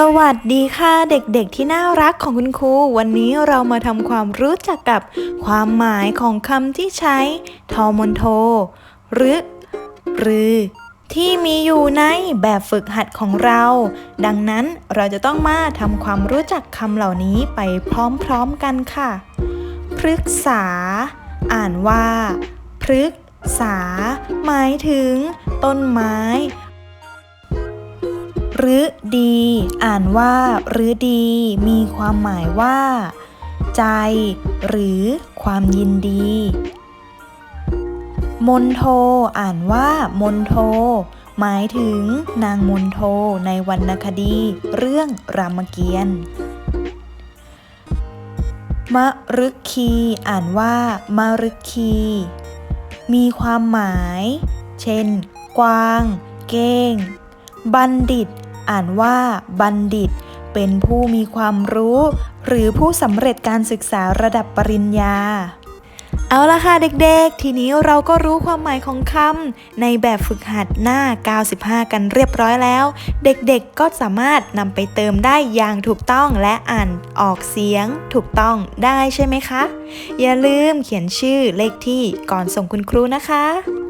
สวัสดีค่ะเด็กๆที่น่ารักของคุณครู วันนี้เรามาทำความรู้จักกับความหมายของคำที่ใช้ทอมนโท หรือ หรือ ที่มีอยู่ในแบบฝึกหัดของเรา ดังนั้นเราจะต้องมาทำความรู้จักคำเหล่านี้ไปพร้อมๆกันค่ะ พฤกษา อ่านว่า พฤกษา หมายถึง ต้นไม้ ฤดี อ่านว่าฤดี มีความหมายว่า ใจ หรือความยินดี มนโท อ่านว่ามนโท หมายถึงนางมนโทในวรรณคดี เรื่องรามเกียรติ์มะรึกคี อ่านว่ามะรึกคี มีความหมาย เช่น กวาง เก้ง บัณฑิต อ่านว่าบัณฑิต เป็นผู้มีความรู้ หรือผู้สำเร็จการศึกษาระดับปริญญา เอาละค่ะเด็กๆ ทีนี้เราก็รู้ความหมายของคำในแบบฝึกหัดหน้า 95 กันเรียบร้อยแล้ว เด็กๆ ก็สามารถนำไปเติมได้อย่างถูกต้องและอ่านออกเสียงถูกต้องได้ใช่ไหมคะ อย่าลืมเขียนชื่อเลขที่ก่อนส่งคุณครูนะคะ